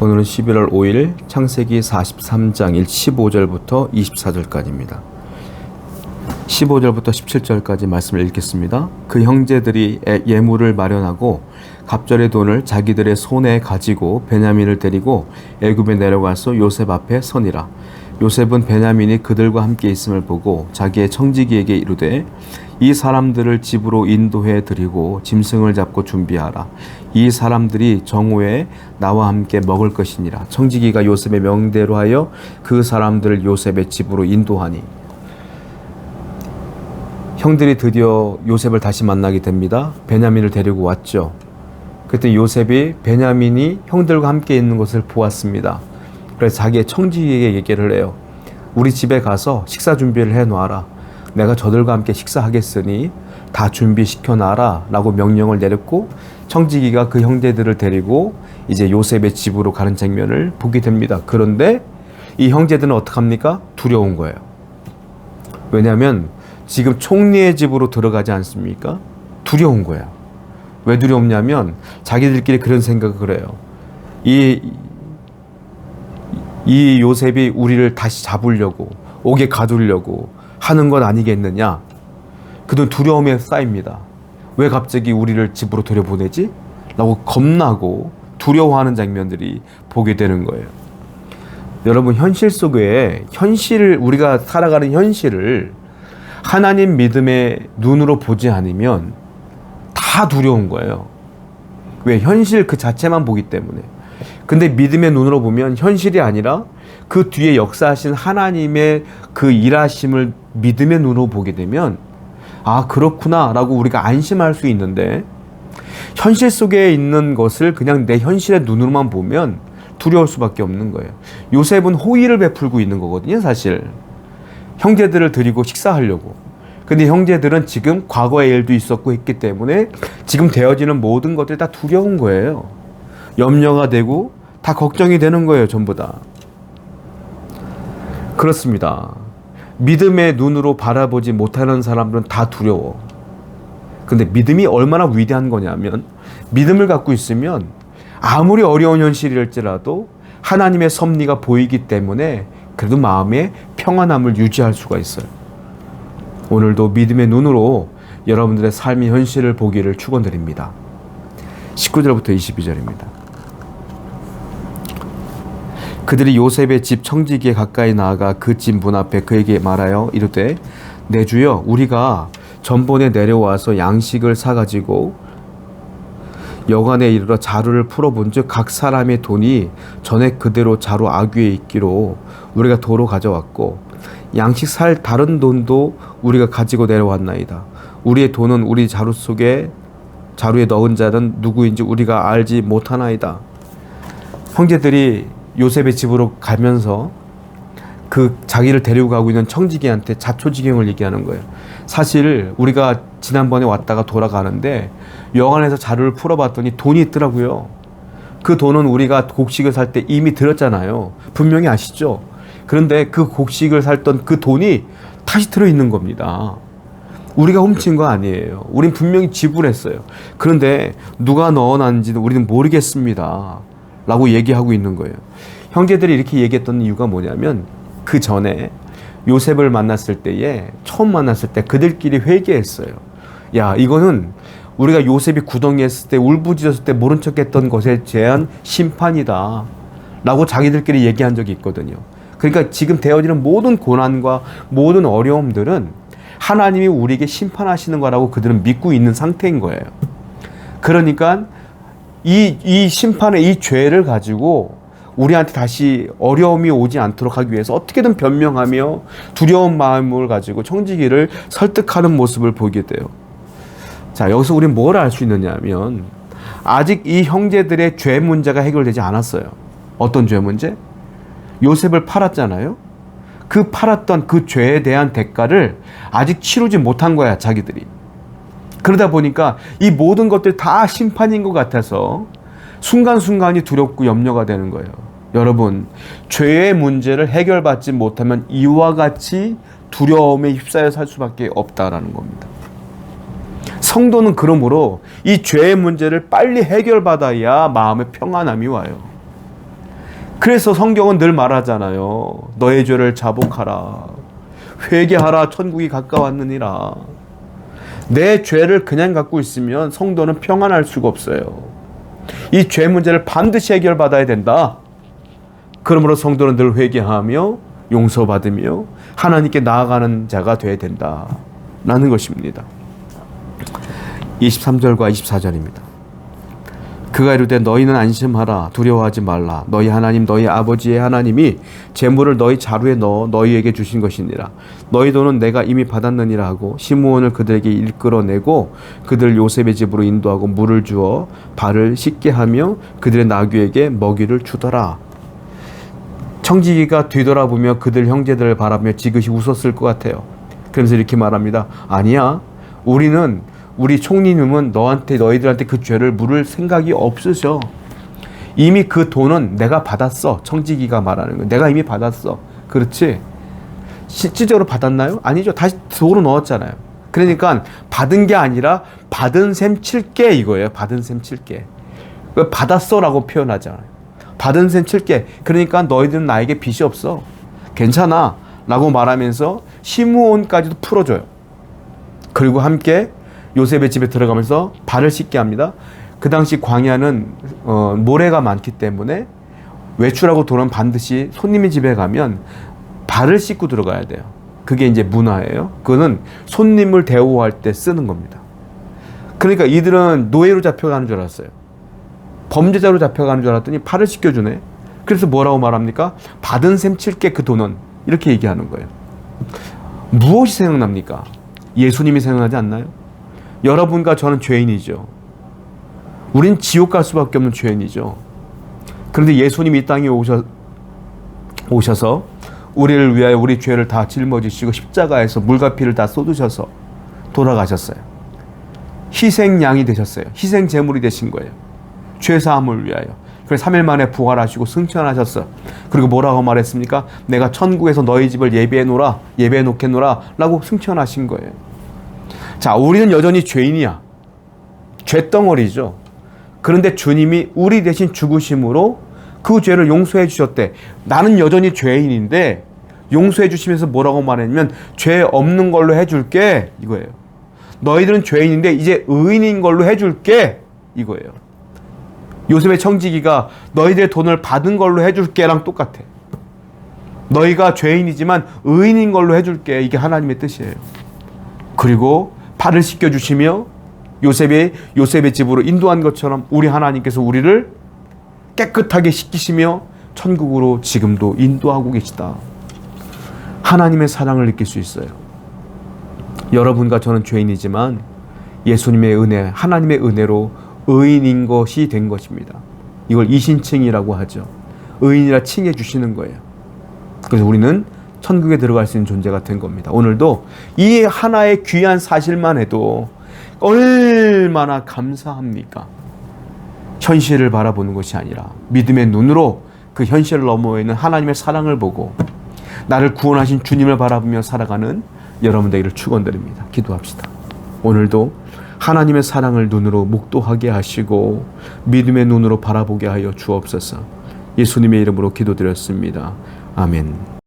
오늘은 11월 5일 창세기 43장 15절부터 24절까지입니다. 15절부터 17절까지 말씀을 읽겠습니다. 그 형제들이 애- 예물을 마련하고 갑절의 돈을 자기들의 손에 가지고 베냐민을 데리고 애굽에 내려가서 요셉 앞에 서니라. 요셉은 베냐민이 그들과 함께 있음을 보고 자기의 청지기에게 이르되 이 사람들을 집으로 인도해 드리고 짐승을 잡고 준비하라. 이 사람들이 정오에 나와 함께 먹을 것이니라. 청지기가 요셉의 명대로 하여 그 사람들을 요셉의 집으로 인도하니 형들이 드디어 요셉을 다시 만나게 됩니다. 베냐민을 데리고 왔죠. 그때 요셉이 베냐민이 형들과 함께 있는 것을 보았습니다. 그래서 자기의 청지기에게 얘기를 해요. 우리 집에 가서 식사 준비를 해 놔라. 내가 저들과 함께 식사하겠으니 다 준비시켜 놔라. 라고 명령을 내렸고 청지기가 그 형제들을 데리고 이제 요셉의 집으로 가는 장면을 보게 됩니다. 그런데 이 형제들은 어떡합니까? 두려운 거예요. 왜냐하면 지금 총리의 집으로 들어가지 않습니까? 두려운 거야. 왜 두렵냐면 자기들끼리 그런 생각을 해요. 이, 이 요셉이 우리를 다시 잡으려고 옥에 가두려고 하는 건 아니겠느냐. 그들 두려움에 쌓입니다. 왜 갑자기 우리를 집으로 들여보내지? 라고 겁나고 두려워하는 장면들이 보게 되는 거예요. 여러분 현실 속에 현실을 우리가 살아가는 현실을 하나님 믿음의 눈으로 보지 않으면 다 두려운 거예요. 왜 현실 그 자체만 보기 때문에. 근데 믿음의 눈으로 보면 현실이 아니라 그 뒤에 역사하신 하나님의 그 일하심을 믿음의 눈으로 보게 되면 아 그렇구나 라고 우리가 안심할 수 있는데 현실 속에 있는 것을 그냥 내 현실의 눈으로만 보면 두려울 수밖에 없는 거예요. 요셉은 호의를 베풀고 있는 거거든요, 사실. 형제들을 드리고 식사하려고. 근데 형제들은 지금 과거의 일도 있었고 했기 때문에 지금 되어지는 모든 것들이 다 두려운 거예요. 염려가 되고 다 걱정이 되는 거예요, 전부 다. 그렇습니다. 믿음의 눈으로 바라보지 못하는 사람들은 다 두려워. 근데 믿음이 얼마나 위대한 거냐면 믿음을 갖고 있으면 아무리 어려운 현실일지라도 하나님의 섭리가 보이기 때문에 그래도 마음에 평안함을 유지할 수가 있어요. 오늘도 믿음의 눈으로 여러분들의 삶의 현실을 보기를 축원드립니다. 19절부터 22절입니다. 그들이 요셉의 집 청지기에 가까이 나아가 그 집 문 앞에 그에게 말하여 이르되 내 주여 우리가 전번에 내려와서 양식을 사 가지고 여관에 이르러 자루를 풀어본즉 각 사람의 돈이 전에 그대로 자루 아귀에 있기로 우리가 도로 가져왔고 양식 살 다른 돈도 우리가 가지고 내려왔나이다. 우리의 돈은 우리 자루 속에 자루에 넣은 자는 누구인지 우리가 알지 못하나이다. 형제들이 요셉의 집으로 가면서 그 자기를 데리고 가고 있는 청지기한테 자초지경을 얘기하는 거예요. 사실 우리가 지난번에 왔다가 돌아가는데 여관에서 자루를 풀어봤더니 돈이 있더라고요. 그 돈은 우리가 곡식을 살 때 이미 들었잖아요. 분명히 아시죠? 그런데 그 곡식을 살던 그 돈이 다시 들어있는 겁니다. 우리가 훔친 거 아니에요. 우린 분명히 지불했어요. 그런데 누가 넣어놨는지는 우리는 모르겠습니다. 라고 얘기하고 있는 거예요. 형제들이 이렇게 얘기했던 이유가 뭐냐면 그 전에 요셉을 만났을 때에 처음 만났을 때 그들끼리 회개했어요. 야, 이거는 우리가 요셉이 구덩이에 있을 때 울부짖었을 때 모른 척 했던 것에 대한 심판이다. 라고 자기들끼리 얘기한 적이 있거든요. 그러니까 지금 되어지는 모든 고난과 모든 어려움들은 하나님이 우리에게 심판하시는 거라고 그들은 믿고 있는 상태인 거예요. 그러니까 이, 이 심판의 이 죄를 가지고 우리한테 다시 어려움이 오지 않도록 하기 위해서 어떻게든 변명하며 두려운 마음을 가지고 청지기를 설득하는 모습을 보게 돼요. 자, 여기서 우리는 뭘 알 수 있느냐 하면 아직 이 형제들의 죄 문제가 해결되지 않았어요. 어떤 죄 문제? 요셉을 팔았잖아요. 그 팔았던 그 죄에 대한 대가를 아직 치르지 못한 거야, 자기들이. 그러다 보니까 이 모든 것들 다 심판인 것 같아서 순간순간이 두렵고 염려가 되는 거예요. 여러분, 죄의 문제를 해결받지 못하면 이와 같이 두려움에 휩싸여 살 수밖에 없다라는 겁니다. 성도는 그러므로 이 죄의 문제를 빨리 해결받아야 마음의 평안함이 와요. 그래서 성경은 늘 말하잖아요. 너의 죄를 자복하라. 회개하라. 천국이 가까웠느니라. 내 죄를 그냥 갖고 있으면 성도는 평안할 수가 없어요. 이 죄 문제를 반드시 해결받아야 된다. 그러므로 성도는 늘 회개하며 용서받으며 하나님께 나아가는 자가 되어야 된다. 라는 것입니다. 23절과 24절입니다. 그가 이르되 너희는 안심하라 두려워하지 말라. 너희 하나님 너희 아버지의 하나님이 재물을 너희 자루에 넣어 너희에게 주신 것이니라. 너희 돈은 내가 이미 받았느니라 하고 시므온을 그들에게 이끌어내고 그들 요셉의 집으로 인도하고 물을 주어 발을 씻게 하며 그들의 나귀에게 먹이를 주더라. 청지기가 뒤돌아보며 그들 형제들을 바라보며 지그시 웃었을 것 같아요. 그러면서 이렇게 말합니다. 아니야. 우리는 우리 총리님은 너한테 너희들한테 그 죄를 물을 생각이 없으셔. 이미 그 돈은 내가 받았어. 청지기가 말하는 거. 내가 이미 받았어. 그렇지? 실질적으로 받았나요? 아니죠. 다시 도로 넣었잖아요. 그러니까 받은 게 아니라 받은 셈 칠게 이거예요. 받은 셈 칠게. 왜 받았어라고 표현하잖아요. 받은 셈 칠게. 그러니까 너희들은 나에게 빚이 없어. 괜찮아. 라고 말하면서 시무온까지도 풀어줘요. 그리고 함께 요셉의 집에 들어가면서 발을 씻게 합니다. 그 당시 광야는 어, 모래가 많기 때문에 외출하고 돌아오면 반드시 손님의 집에 가면 발을 씻고 들어가야 돼요. 그게 이제 문화예요. 그거는 손님을 대우할 때 쓰는 겁니다. 그러니까 이들은 노예로 잡혀가는 줄 알았어요. 범죄자로 잡혀가는 줄 알았더니 팔을 씻겨주네. 그래서 뭐라고 말합니까? 받은 셈 칠게 그 돈은. 이렇게 얘기하는 거예요. 무엇이 생각납니까? 예수님이 생각나지 않나요? 여러분과 저는 죄인이죠. 우린 지옥 갈 수밖에 없는 죄인이죠. 그런데 예수님이 이 땅에 오셔, 오셔서 우리를 위하여 우리 죄를 다 짊어지시고 십자가에서 물과 피를 다 쏟으셔서 돌아가셨어요. 희생양이 되셨어요. 희생 제물이 되신 거예요. 죄 사함을 위하여. 그래서 3일 만에 부활하시고 승천하셨어. 그리고 뭐라고 말했습니까? 내가 천국에서 너희 집을 예배해 놓라, 예배해 놓겠노라 라고 승천하신 거예요. 자, 우리는 여전히 죄인이야. 죄덩어리죠. 그런데 주님이 우리 대신 죽으심으로 그 죄를 용서해 주셨대. 나는 여전히 죄인인데 용서해 주시면서 뭐라고 말했냐면 죄 없는 걸로 해줄게 이거예요. 너희들은 죄인인데 이제 의인인 걸로 해줄게 이거예요. 요셉의 청지기가 너희들의 돈을 받은 걸로 해줄게랑 똑같아. 너희가 죄인이지만 의인인 걸로 해줄게 이게 하나님의 뜻이에요. 그리고 발을 씻겨 주시며 요셉의 요셉의 집으로 인도한 것처럼 우리 하나님께서 우리를 깨끗하게 씻기시며 천국으로 지금도 인도하고 계시다. 하나님의 사랑을 느낄 수 있어요. 여러분과 저는 죄인이지만 예수님의 은혜, 하나님의 은혜로 의인인 것이 된 것입니다. 이걸 이신칭이라고 하죠. 의인이라 칭해 주시는 거예요. 그래서 우리는 천국에 들어갈 수 있는 존재가 된 겁니다. 오늘도 이 하나의 귀한 사실만 해도 얼마나 감사합니까? 현실을 바라보는 것이 아니라 믿음의 눈으로 그 현실을 넘어 있는 하나님의 사랑을 보고 나를 구원하신 주님을 바라보며 살아가는 여러분들에게 축원드립니다. 기도합시다. 오늘도 하나님의 사랑을 눈으로 목도하게 하시고 믿음의 눈으로 바라보게 하여 주옵소서. 예수님의 이름으로 기도드렸습니다. 아멘.